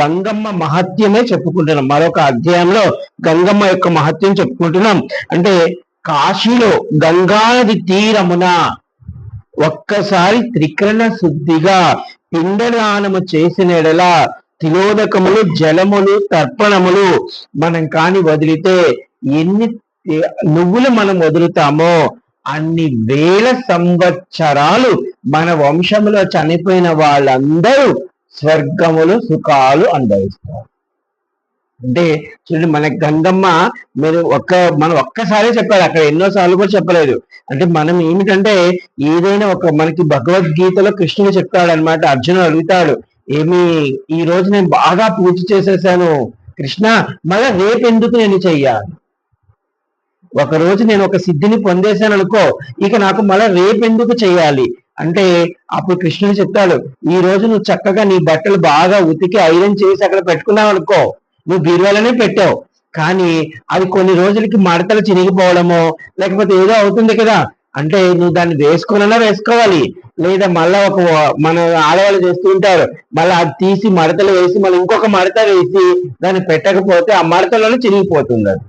గంగమ్మ మహత్యమే చెప్పుకుంటున్నాం. మరొక అధ్యాయంలో గంగమ్మ యొక్క మహత్యం చెప్పుకుంటున్నాం. అంటే కాశీలో గంగానది తీరమున ఒక్కసారి త్రికరణ శుద్ధిగా పిండదానము చేసిన ఎడలా తిలోదకములు జలములు తర్పణములు మనం కాని వదిలితే ఎన్ని నువ్వులు మనం వదులుతామో అన్ని వేల సంవత్సరాలు మన వంశంలో చనిపోయిన వాళ్ళందరూ స్వర్గములు సుఖాలు అనుభవిస్తారు. అంటే చూడండి మన గంగమ్మ మీరు ఒక్క మనం ఒక్కసారి చెప్పారు అక్కడ ఎన్నోసార్లు కూడా చెప్పలేదు. అంటే మనం ఏమిటంటే ఏదైనా ఒక మనకి భగవద్గీతలో కృష్ణుడు చెప్తాడు అనమాట అర్జునుడు అడుగుతాడు ఏమి ఈ రోజు నేను బాగా పూజ చేసేసాను కృష్ణ మళ్ళీ రేపు ఎందుకు నేను చెయ్యాలి? ఒక రోజు నేను ఒక సిద్ధిని పొందేశాను అనుకో ఇక నాకు మళ్ళీ రేపు ఎందుకు చెయ్యాలి? అంటే అప్పుడు కృష్ణుడు చెప్తాడు ఈ రోజు నువ్వు చక్కగా నీ బట్టలు బాగా ఉతికి ఐరన్ చేసి అక్కడ పెట్టుకున్నావు అనుకో. నువ్వు బీరువాలనే పెట్టావు. కానీ అది కొన్ని రోజులకి మడతలు చినిగిపోవడమో లేకపోతే ఏదో అవుతుంది కదా. అంటే నువ్వు దాన్ని వేసుకున్నా వేసుకోవాలి. లేదా మళ్ళా ఒక మన ఆడవాళ్ళు చేస్తూ ఉంటారు. మళ్ళీ అది తీసి మడతలు వేసి మళ్ళీ ఇంకొక మడత వేసి దాన్ని పెట్టకపోతే ఆ మడతలోనే చినిగిపోతుంది అది.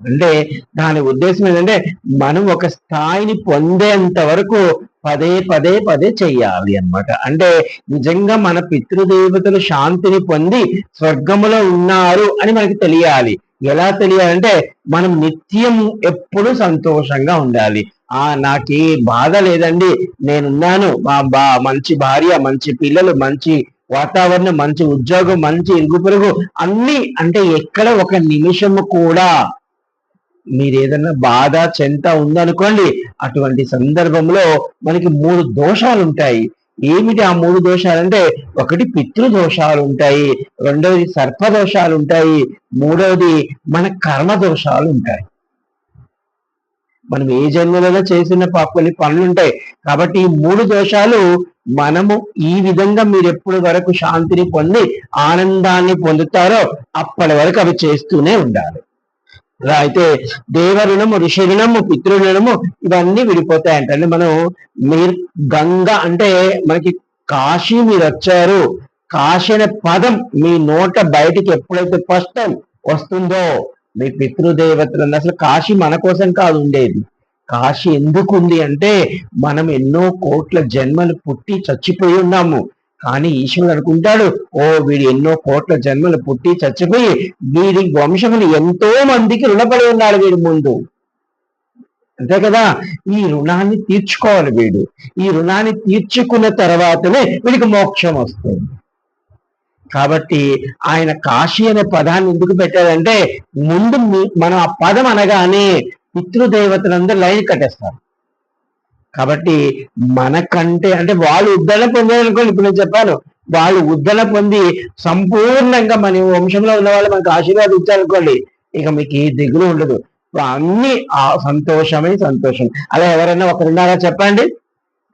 అంటే దాని ఉద్దేశం ఏంటంటే మనం ఒక స్థాయిని పొందేంత వరకు పదే పదే పదే చెయ్యాలి అన్నమాట. అంటే నిజంగా మన పితృదేవతలు శాంతిని పొంది స్వర్గములో ఉన్నారు అని మనకి తెలియాలి. ఎలా తెలియాలంటే మనం నిత్యం ఎప్పుడు సంతోషంగా ఉండాలి. ఆ నాకే బాధ లేదండి. నేనున్నాను. మా బా మంచి భార్య మంచి పిల్లలు మంచి వాతావరణం మంచి ఉద్యోగం మంచి ఇరుగు పొరుగు అన్ని అంటే ఎక్కడ ఒక నిమిషము కూడా మీరు ఏదన్నా బాధ చెంత ఉందనుకోండి అటువంటి సందర్భంలో మనకి మూడు దోషాలు ఉంటాయి ఏమిటి ఆ మూడు దోషాలు అంటే ఒకటి పితృ దోషాలు ఉంటాయి రెండవది సర్పదోషాలు ఉంటాయి మూడవది మన కర్మ దోషాలు ఉంటాయి మనం ఏ జన్మలలో చేసిన కొన్ని పనులు ఉంటాయి కాబట్టి ఈ మూడు దోషాలు మనము ఈ విధంగా మీరు ఎప్పటి వరకు శాంతిని పొంది ఆనందాన్ని పొందుతారో అప్పటి వరకు అవి చేస్తూనే ఉండాలి. అయితే దేవరుణము ఋషిరుణము పితృరుణము ఇవన్నీ విడిపోతాయి అంటే మనం మీరు గంగ అంటే మనకి కాశీ మీరు వచ్చారు కాశీ అనే పదం మీ నోట బయటికి ఎప్పుడైతే ఫస్ట్ వస్తుందో మీ పితృదేవతలు అసలు కాశీ మన కోసం కాదు ఉండేది. కాశీ ఎందుకు ఉంది అంటే మనం ఎన్నో కోట్ల జన్మలు పుట్టి చచ్చిపోయి ఉన్నాము. కానీ ఈశ్వరుడు అనుకుంటాడు ఓ వీడు ఎన్నో కోట్ల జన్మలు పుట్టి చచ్చిపోయి వీడి వంశములు ఎంతో మందికి రుణపడి ఉన్నాడు వీడి ముందు. అంతే కదా? ఈ రుణాన్ని తీర్చుకోవాలి వీడు. ఈ రుణాన్ని తీర్చుకున్న తర్వాతనే వీడికి మోక్షం వస్తుంది. కాబట్టి ఆయన కాశీ అనే పదాన్ని ఎందుకు పెట్టాడంటే ముందు మనం ఆ పదం అనగానే పితృదేవతలందరూ లైన్ కట్టేస్తారు. కాబట్టి మనకంటే అంటే వాళ్ళు ఉద్దరణ పొందారనుకోండి ఇప్పుడు నేను చెప్పాను వాళ్ళు ఉద్దరణ పొంది సంపూర్ణంగా మన వంశంలో ఉన్న వాళ్ళు మనకు ఆశీర్వాదం ఇచ్చారనుకోండి ఇక మీకు ఏ దిగులు ఉండదు. అన్ని ఆ సంతోషమే సంతోషం. అలా ఎవరైనా ఒకరున్నారా చెప్పండి?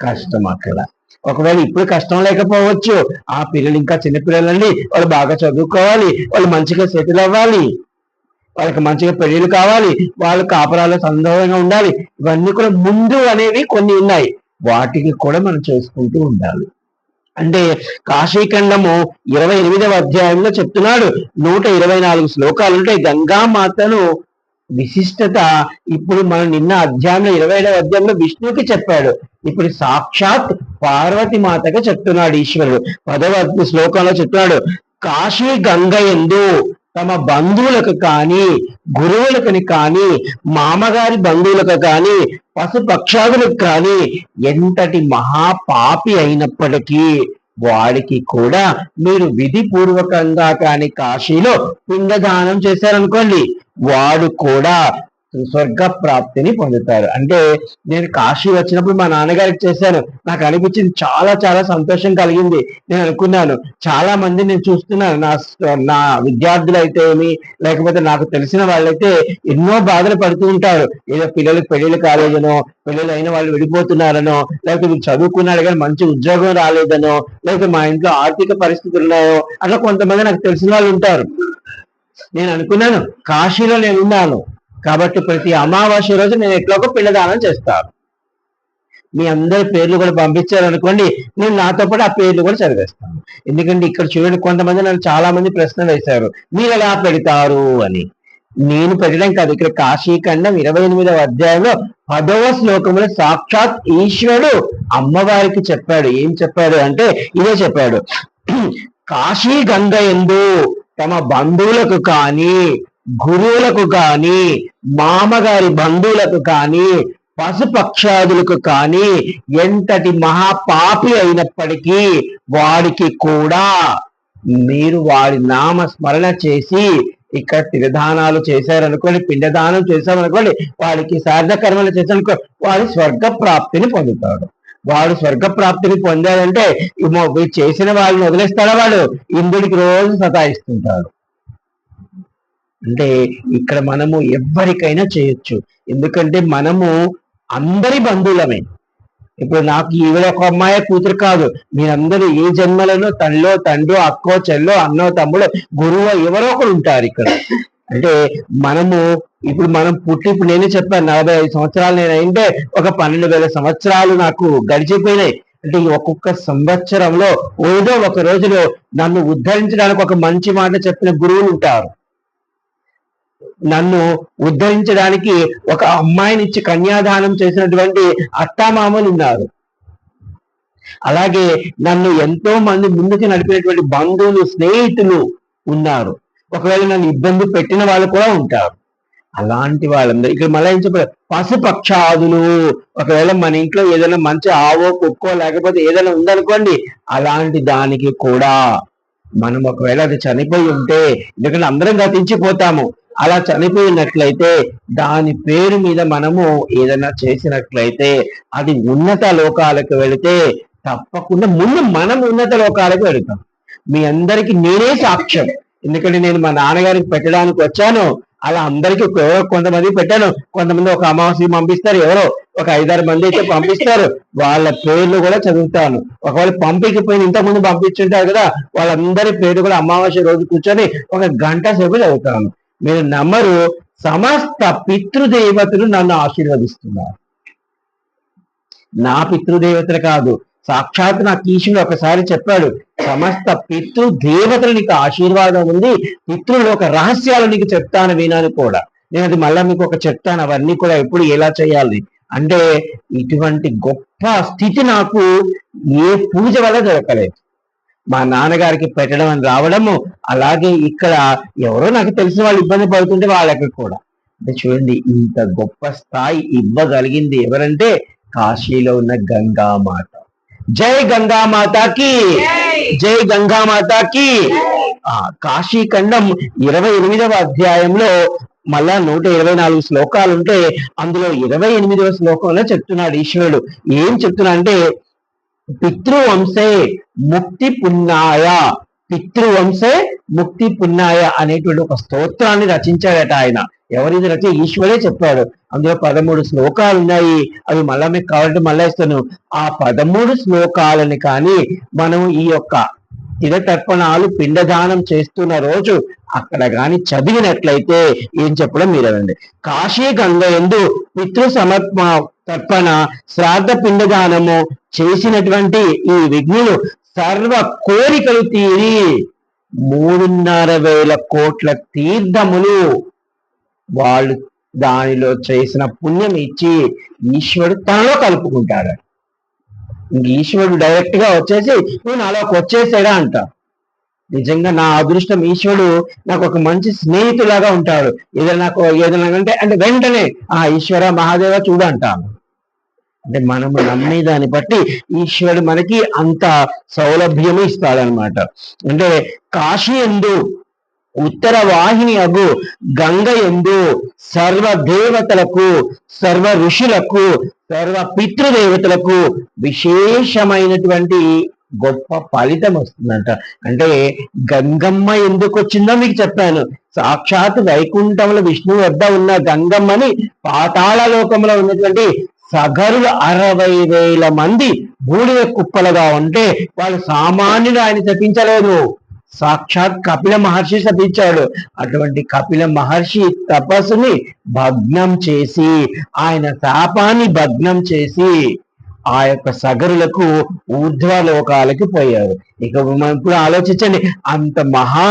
కష్టం అక్కడ. ఒకవేళ ఇప్పుడు కష్టం లేకపోవచ్చు ఆ పిల్లలు ఇంకా చిన్నపిల్లలండి వాళ్ళు బాగా చదువుకోవాలి వాళ్ళు మంచిగా సెటిల్ అవ్వాలి. వాళ్ళకి మంచిగా పెళ్ళిళ్ళు కావాలి వాళ్ళు కాపురాలు సందర్భంగా ఉండాలి. ఇవన్నీ కూడా ముందు అనేవి కొన్ని ఉన్నాయి. వాటికి కూడా మనం చేసుకుంటూ ఉండాలి. అంటే కాశీఖండము ఇరవై ఎనిమిదవ అధ్యాయంలో చెప్తున్నాడు. నూట ఇరవై నాలుగు శ్లోకాలు ఉంటాయి. గంగామాతను విశిష్టత ఇప్పుడు మనం నిన్న అధ్యాయంలో ఇరవై ఏడవ అధ్యాయంలో విష్ణువుకి చెప్పాడు. ఇప్పుడు సాక్షాత్ పార్వతి మాతగా చెప్తున్నాడు ఈశ్వరుడు. పదవ శ్లోకంలో చెప్తున్నాడు. కాశీ గంగ ఎందు తమ బంధువులకు కానీ గురువులకు కానీ మామగారి బంధువులకు కానీ పశుపక్షాదులకు కానీ ఎంతటి మహాపాపి అయినప్పటికీ వాడికి కూడా మీరు విధి పూర్వకంగా కానీ కాశీలో పిండదానం చేశారనుకోండి వాడు కూడా స్వర్గ ప్రాప్తిని పొందుతారు అంటే నేను కాశీ వచ్చినప్పుడు మా నాన్నగారికి చేశాను నాకు అనిపించింది చాలా చాలా సంతోషం కలిగింది. నేను అనుకున్నాను చాలా మంది నేను చూస్తున్నాను. నా నా విద్యార్థులు అయితే ఏమి లేకపోతే నాకు తెలిసిన వాళ్ళైతే ఎన్నో బాధలు పడుతూ ఉంటారు. ఏదో పిల్లలకు పెళ్ళిళ్ళు కాలేదనో పిల్లలు అయిన వాళ్ళు విడిపోతున్నారనో లేకపోతే వీళ్ళు చదువుకున్నాడు కానీ మంచి ఉద్యోగం రాలేదనో లేకపోతే మా ఇంట్లో ఆర్థిక పరిస్థితులు ఉన్నాయో అట్లా కొంతమంది నాకు తెలిసిన వాళ్ళు ఉంటారు. నేను అనుకున్నాను కాశీలో నేను ఉన్నాను. కాబట్టి ప్రతి అమావాస్య రోజు నేను ఎట్లాగో పిల్లదానం చేస్తాను. మీ అందరి పేర్లు కూడా పంపించారు అనుకోండి నేను నాతో పాటు ఆ పేర్లు కూడా చదివేస్తాను. ఎందుకంటే ఇక్కడ చూడండి కొంతమంది నన్ను చాలా మంది ప్రశ్నలు వేశారు. మీరు ఎలా పెడతారు? అని. నేను పెట్టడం కాదు. ఇక్కడ కాశీఖండం ఇరవై ఎనిమిదవ అధ్యాయంలో పదవ శ్లోకంలో సాక్షాత్ ఈశ్వరుడు అమ్మవారికి చెప్పాడు. ఏం చెప్పాడు అంటే ఇదే చెప్పాడు. కాశీ గంగ ఎందు తమ బంధువులకు కానీ గురువులకు కానీ మామగారి బంధువులకు కానీ పశుపక్షాదులకు కానీ ఎంతటి మహాపాపి అయినప్పటికీ వాడికి కూడా మీరు వాడి నామ స్మరణ చేసి ఇక్కడ తిరదానాలు చేశారనుకోండి పిండదానం చేశామనుకోండి వాడికి సాధన కర్మలు చేశారనుకో వాడు స్వర్గ ప్రాప్తిని పొందుతాడు. వాడు స్వర్గ ప్రాప్తిని పొందాడంటే చేసిన వాళ్ళని వదిలేస్తాడా వాడు? ఇంద్రుడికి రోజు సతాయిస్తుంటాడు. అంటే ఇక్కడ మనము ఎవరికైనా చేయొచ్చు. ఎందుకంటే మనము అందరి బంధువులమే. ఇప్పుడు నాకు ఈవిడ ఒక అమ్మాయి కూతురు కాదు. మీరందరూ ఏ జన్మలను తల్లో తండ్రో అక్కో చెల్లో అన్నో తమ్ముడో గురువు ఎవరో ఒకరు ఉంటారు ఇక్కడ. అంటే మనము ఇప్పుడు మనం పుట్టి ఇప్పుడు నేనే చెప్పాను నలభై ఐదు సంవత్సరాలు నేను అయింటే ఒక పన్నెండు వేల సంవత్సరాలు నాకు గడిచిపోయినాయి. అంటే ఒక్కొక్క సంవత్సరంలో ఏదో ఒక రోజులో నన్ను ఉద్ధరించడానికి ఒక మంచి మాట చెప్పిన గురువులు ఉంటారు. నన్ను ఉద్ధరించడానికి ఒక అమ్మాయిని ఇచ్చి కన్యాదానం చేసినటువంటి అత్తామామలు ఉన్నారు. అలాగే నన్ను ఎంతో మంది ముందుకు నడిపినటువంటి బంధువులు స్నేహితులు ఉన్నారు. ఒకవేళ నన్ను ఇబ్బంది పెట్టిన వాళ్ళు కూడా ఉంటారు. అలాంటి వాళ్ళందరూ ఇక్కడ మళ్ళీ ఏం చెప్పారు? పశుపక్షాదులు. ఒకవేళ మన ఇంట్లో ఏదైనా మంచి ఆవో కుక్కో లేకపోతే ఏదైనా ఉందనుకోండి అలాంటి దానికి కూడా మనం ఒకవేళ అది చనిపోయి ఉంటే ఎందుకంటే అందరం గతించిపోతాము. అలా చనిపోయినట్లయితే దాని పేరు మీద మనము ఏదైనా చేసినట్లయితే అది ఉన్నత లోకాలకు వెళితే తప్పకుండా ముందు మనం ఉన్నత లోకాలకు వెళుతాం. మీ అందరికి నేనే సాక్ష్యం. ఎందుకంటే నేను మా నాన్నగారికి పెట్టడానికి వచ్చాను. అలా అందరికి ఎవరో కొంతమంది పెట్టాను. కొంతమంది ఒక అమావాస్య పంపిస్తారు. ఎవరో ఒక ఐదారు మంది అయితే పంపిస్తారు. వాళ్ళ పేర్లు కూడా చదువుతాను. ఒకవేళ పంపించకపోయిన ఇంతకుముందు పంపించుంటారు కదా వాళ్ళందరి పేరు కూడా అమావాస్య రోజు కూర్చొని ఒక గంట సేపు చదువుతాను. మీరు నమ్మరు సమస్త పితృదేవతలు నన్ను ఆశీర్వదిస్తున్నారు. నా పితృదేవతలు కాదు సాక్షాత్ నా కీషుడు ఒకసారి చెప్పాడు సమస్త పితృదేవతలు నీకు ఆశీర్వాదం ఉంది పితృలు ఒక రహస్యాలు నీకు చెప్తాను వినాను కూడా. నేను అది మళ్ళా మీకు ఒక చెప్తాను అవన్నీ కూడా ఎప్పుడు ఎలా చేయాలి? అంటే ఇటువంటి గొప్ప స్థితి నాకు ఏ పూజ వల్ల దొరకలేదు. మా నాన్నగారికి పెట్టడం అని రావడము అలాగే ఇక్కడ ఎవరో నాకు తెలిసిన వాళ్ళు ఇబ్బంది పడుతుంటే వాళ్ళకి కూడా. అంటే చూడండి ఇంత గొప్ప స్థాయి ఇవ్వగలిగింది ఎవరంటే కాశీలో ఉన్న గంగామాత. జై గంగామాతకి! జై గంగామాతకి! ఆ కాశీఖండం ఇరవై ఎనిమిదవ అధ్యాయంలో మళ్ళా నూట ఇరవై నాలుగు శ్లోకాలు ఉంటే అందులో ఇరవై ఎనిమిదవ శ్లోకంలో చెప్తున్నాడు ఈశ్వరుడు. ఏం చెప్తున్నా అంటే పితృవంశే ముక్తి పున్నాయ పితృవంశే ముక్తి పున్నాయ అనేటువంటి ఒక స్తోత్రాన్ని రచించాడట ఆయన. ఎవరిది రచన? ఈశ్వరే చెప్పాడు. అందులో పదమూడు శ్లోకాలు ఉన్నాయి అవి మళ్ళా మీకు కావాలంటే మళ్ళా ఇస్తాను. ఆ పదమూడు శ్లోకాలని కానీ మనం ఈ యొక్క తిరతర్పణాలు పిండదానం చేస్తున్న రోజు అక్కడ గాని చదివినట్లయితే ఏం చెప్పడం మీరండి కాశీ గంగ ఎందు పితృ సమర్ప తర్పణ శ్రాద్ధ పిండదానము చేసినటువంటి ఈ విఘ్నులు సర్వ కోరికలు తీరి మూడున్నర వేల కోట్ల తీర్థములు వాళ్ళు దానిలో చేసిన పుణ్యం ఇచ్చి ఈశ్వరుడు తనలో కలుపుకుంటాడు. ఇంక ఈశ్వరుడు డైరెక్ట్గా వచ్చేసి నువ్వు నాలోకి వచ్చేసాడా అంట. నిజంగా నా అదృష్టం ఈశ్వరుడు నాకు ఒక మంచి స్నేహితులాగా ఉంటాడు. ఏదైనా నాకు ఏదైనా అంటే అంటే వెంటనే ఆ ఈశ్వర మహాదేవ చూడు అంటాను అంటే మనము నమ్మే దాన్ని బట్టి ఈశ్వరుడు మనకి అంత సౌలభ్యము ఇస్తాడనమాట అంటే కాశీ ఎందు ఉత్తర వాహిని అగు గంగ ఎందు సర్వ దేవతలకు సర్వ ఋషులకు సర్వ పితృదేవతలకు విశేషమైనటువంటి గొప్ప ఫలితం వస్తుందంట. అంటే గంగమ్మ ఎందుకు వచ్చిందో మీకు చెప్పాను. సాక్షాత్ వైకుంఠంలో విష్ణువు వద్ద ఉన్న గంగమ్మని పాతాళ లోకంలో ఉన్నటువంటి సగరులు అరవై వేల మంది బూడిద కుప్పలుగా ఉంటే వాళ్ళు సామాన్యులు ఆయన తప్పించలేదు సాక్షాత్ కపిల మహర్షి శపించాడు. అటువంటి కపిల మహర్షి తపస్సుని భగ్నం చేసి ఆయన శాపాన్ని భగ్నం చేసి ఆ యొక్క సగరులకు ఊర్ధ్వలోకాలకి పోయారు ఇక మనం ఇప్పుడు ఆలోచించండి అంత మహా